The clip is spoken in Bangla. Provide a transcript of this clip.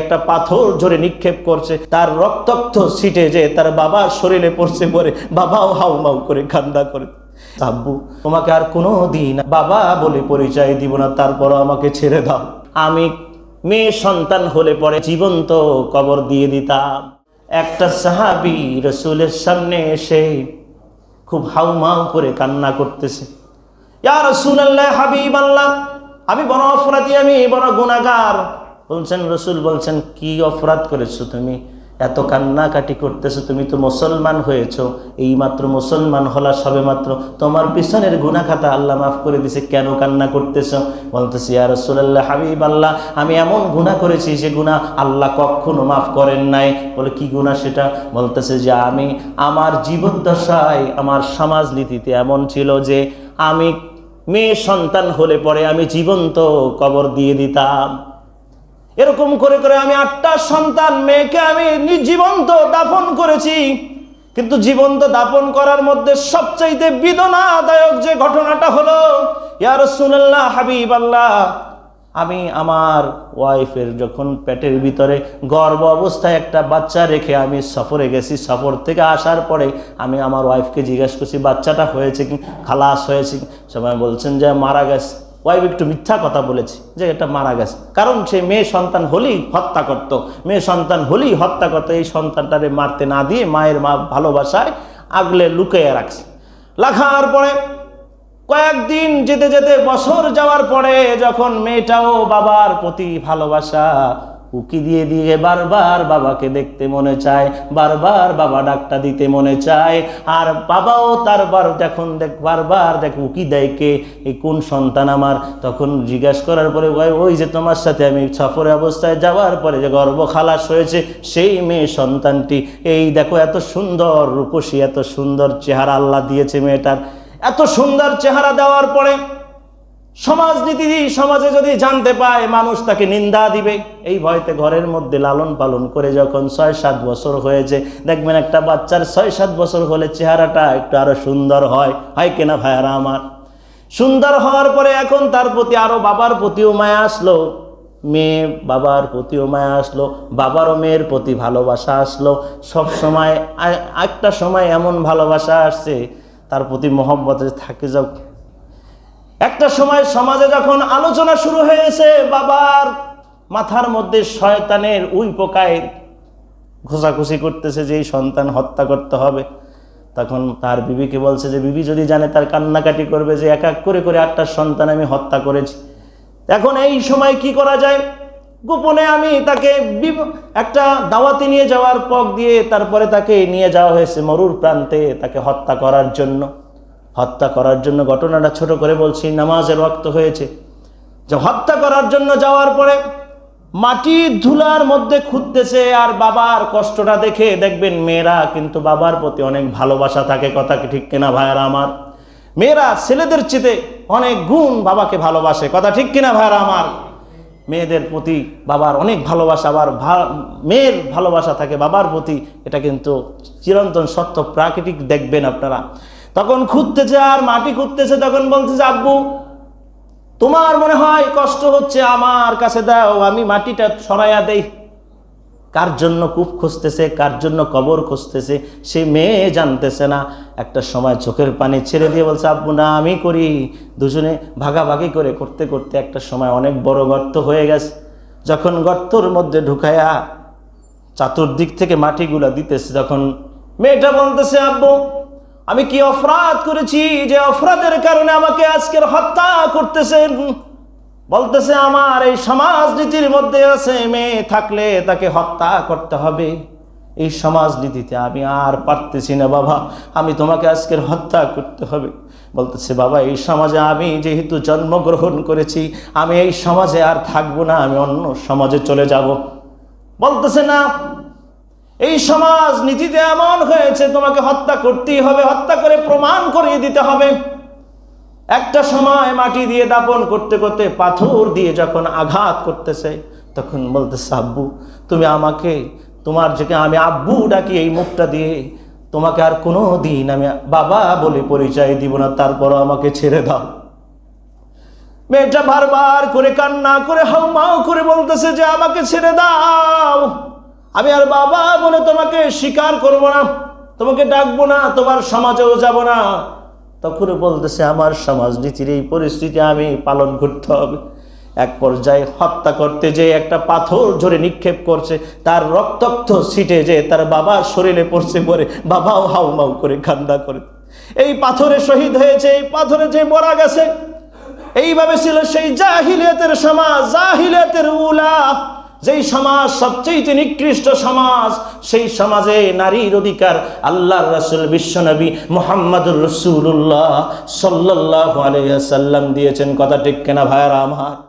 একটা পাথর ঝরে নিক্ষেপ করছে। তার রক্তাক্ত ছিটে যে তার বাবার শরীরে পড়ছে পরে বাবাও হাউমাউ করে কান্না করে। আব্বু, তোমাকে আর কোনো দিন বাবা বলে পরিচয় দিব না, তারপরও আমাকে ছেড়ে দাও। আমি মেয়ে সন্তান হলে পরে জীবন্ত কবর দিয়ে দিতাম। একটা সাহাবি রসুলের সামনে এসে খুব হাউমাউ করে কান্না করতেছে। ইয়া রসুল্লাহ হাবিব আল্লাহ আমি বড় অপরাধী, আমি বড় গুণাগার বলছেন, রসুল বলছেন, কি অপরাধ করেছ তুমি? এত কান্নাকাটি করতেছো, তুমি তো মুসলমান হয়েছো। এইমাত্র মুসলমান হলা সবে মাত্র তোমার পিছনের গুণা খাতা আল্লাহ মাফ করে দিছে, কেন কান্না করতেছো? বলতেছি, ইয়া রসুল্লাহ হাবিব আল্লাহ, আমি এমন গুণা করেছি যে গুণা আল্লাহ কখনো মাফ করেন নাই। বলে, কি গুণা সেটা? বলতেছে যে, আমি আমার জীবদ্দশায়, আমার সমাজনীতিতে এমন ছিল যে, আমি মেয়ে সন্তান হলে পরে আমি জীবন্ত কবর দিয়ে দিতাম। এরকম করে করে আমি আটটা সন্তান মেয়েকে আমি জীবন্ত দাফন করেছি। কিন্তু জীবন্ত দাপন করার মধ্যে সবচাইতে বেদনাদায়ক যে ঘটনাটা হলো ইয়ার সুনাল্লাহ হাবিব আল্লাহ আমি আমার ওয়াইফের যখন পেটের ভিতরে গর্ভ অবস্থায় একটা বাচ্চা রেখে আমি সফরে গেছি, সফর থেকে আসার পরে আমি আমার ওয়াইফকে জিজ্ঞেস করছি, বাচ্চাটা হয়েছে কি? খালাস হয়েছে কি? সবাই বলছেন যে মারা গেছে। ওয়াইফ একটু মিথ্যা কথা বলেছে যে এটা মারা গেছে। কারণ সে মেয়ে সন্তান হলেই হত্যা করত। মেয়ে সন্তান হলেই হত্যা করতো। এই সন্তানটারে মারতে না দিয়ে মায়ের মা ভালোবাসায় আগলে লুকিয়ে রাখছে। লাখার পরে কয়েকদিন যেতে যেতে বছর যাওয়ার পরে যখন মেয়েটাও বাবার প্রতি ভালোবাসা উকি দিয়ে দিয়ে বারবার বাবাকে দেখতে মনে চায়, বারবার বাবা ডাকটা দিতে মনে চায়, আর বাবাও তার বার যখন দেখ, বারবার দেখ উকি দেয় কে, এই কোন সন্তান আমার? তখন জিজ্ঞাসা করার পরে ওই যে তোমার সাথে আমি সফরে অবস্থায় যাওয়ার পরে যে গর্ব খালাস হয়েছে, সেই মেয়ে সন্তানটি, এই দেখো এত সুন্দর রূপসী, এত সুন্দর চেহারা আল্লাহ দিয়েছে মেয়েটার। এত সুন্দর চেহারা দেওয়ার পরে সমাজনীতি, সমাজে যদি জানতে পায়, মানুষ তাকে নিন্দা দিবে। এই ভয়তে ঘরের মধ্যে লালন পালন করে যখন ছয়, সাত বছর হয়েছে, দেখবেন একটা বাচ্চার ছয়, সাত বছর হলে চেহারাটা একটু আরও সুন্দর হয়। হয় কিনা ভাইয়ারা আমার? সুন্দর হওয়ার পরে এখন তার প্রতি আরও বাবার প্রতিও মায়া আসলো। মেয়ে বাবার প্রতিও মায়া আসলো, বাবারও মেয়ের প্রতি ভালোবাসা আসলো। সব সময় একটা সময় এমন ভালোবাসা আসছে, তার প্রতি মহব্বতে থাকে যাও একটা সময় সমাজে যখন আলোচনা শুরু হয়েছে, বাবার মাথার মধ্যে শয়তানের উই পোকায় ঘোষাঘুষি করতেছে যে এই সন্তান হত্যা করতে হবে। তখন তার বিবিকে বলছে যে, বিবি যদি জানে তার কান্নাকাটি করবে যে এক এক করে করে আটটা সন্তান আমি হত্যা করেছি। এখন এই সময় কি করা যায়? গোপনে আমি তাকে একটা দাওয়াতে নিয়ে যাওয়ার পক দিয়ে তারপরে তাকে নিয়ে যাওয়া হয়েছে মরুর প্রান্তে তাকে হত্যা করার জন্য। হত্যা করার জন্য ঘটনাটা ছোট করে বলছি, নামাজের রক্ত হয়েছে। যে হত্যা করার জন্য যাওয়ার পরে মাটির ধুলার মধ্যে খুঁজতেছে আর বাবার কষ্টটা দেখে দেখবেন মেয়েরা কিন্তু বাবার প্রতি অনেক ভালোবাসা থাকে, কথা ঠিক কিনা ভাইয়ারা আমার? মেয়েরা ছেলেদের চেতে অনেক গুণ বাবাকে ভালোবাসে, কথা ঠিক কিনা ভাইয়ারা আমার? মেয়েদের প্রতি বাবার অনেক ভালোবাসা, আবার মেয়ের ভালোবাসা থাকে, বাবার প্রতি এটা কিন্তু চিরন্তন সত্য, প্রাকৃতিক দেখবেন আপনারা। তখন খুঁজতেছে আর মাটি খুঁজতেছে, তখন বলতেছে, আব্বু, তোমার মনে হয় কষ্ট হচ্ছে, আমার কাছে দাও, আমি মাটিটা সরাইয়া দেই। কার জন্য কূপ খুঁজতেছে, কার জন্য কবর খুঁজতেছে, সে মেয়ে জানতেছে না। একটা সময় চোখের পানি ছেড়ে দিয়ে বলছে, আব্বু, না, আমি করি। দুজনে ভাগাভাগি করে করতে করতে একটা সময় অনেক বড় গর্ত হয়ে গেছে। যখন গর্তর মধ্যে ঢুকায়া চাতুর্দিক থেকে মাটিগুলা দিতেছে, তখন মেয়েটা বলতেছে, আব্বু আমি কি অপরাধ করেছি যে অপরাধের কারণে আমাকে আজকের হত্যা করতেছেন? বলতেছে, আমার এই সমাজনীতির মধ্যে আছে, মেয়ে থাকলে তাকে হত্যা করতে হবে। এই সমাজনীতিতে আমি আর পারতেছি না, বাবা। আমি তোমাকে আজকের হত্যা করতে হবে। বলতেছে, বাবা, এই সমাজে আমি যেহেতু জন্মগ্রহণ করেছি, আমি এই সমাজে আর থাকব না, আমি অন্য সমাজে চলে যাব। বলতেছে, না এই সমাজ নীতিতে এমন হয়েছে, তোমাকে হত্যা করতেই হবে, হত্যা করে প্রমাণ করিয়ে দিতে হবে। একটা সময় মাটি দিয়ে দাপন করতে করতে পাথর দিয়ে যখন আঘাত করতেছে, তখন বলতেছে, আব্বু, তুমি আমাকে, তোমার যে আমি আব্বু ডাকি এই মুখটা দিয়ে, তোমাকে আর কোনো দিন আমি বাবা বলে পরিচয় দিব না তারপরও আমাকে ছেড়ে দাও। মেয়েটা বারবার করে কান্না করে হাউমাউ করে বলতেছে যে, আমাকে ছেড়ে দাও। আমি আর বাবা বলে তোমাকে স্বীকার করব না, তোমাকে ডাকবো না, তোমার সমাজেও যাব না। তখন বলতেছে, আমার সমাজ নীতির এই পরিস্থিতি আমি পালন করতে হবে। এক পর্যায়ে হত্যা করতে যে একটা পাথর ঝরে নিক্ষেপ করছে, তার রক্তাক্ত ছিটে যে তার বাবার শরীরে পড়ছে পরে বাবাও হাউমাউ করে কান্না করে। এই পাথরে শহীদ হয়েছে, এই পাথরে যে মরা গেছে, এইভাবে ছিল সেই জাহিলিয়াতের সমাজ, জাহিলিয়াতের উলা। যেই সমাজ সবচেয়ে নিকৃষ্ট সমাজ, সেই সমাজে নারীর অধিকার আল্লাহ রসুল, বিশ্বনবী মোহাম্মদ রসুল্লাহ সাল্লাহ আলিয়া সাল্লাম দিয়েছেন। কথা ঠিক কেনা ভাইয়ারা আমার?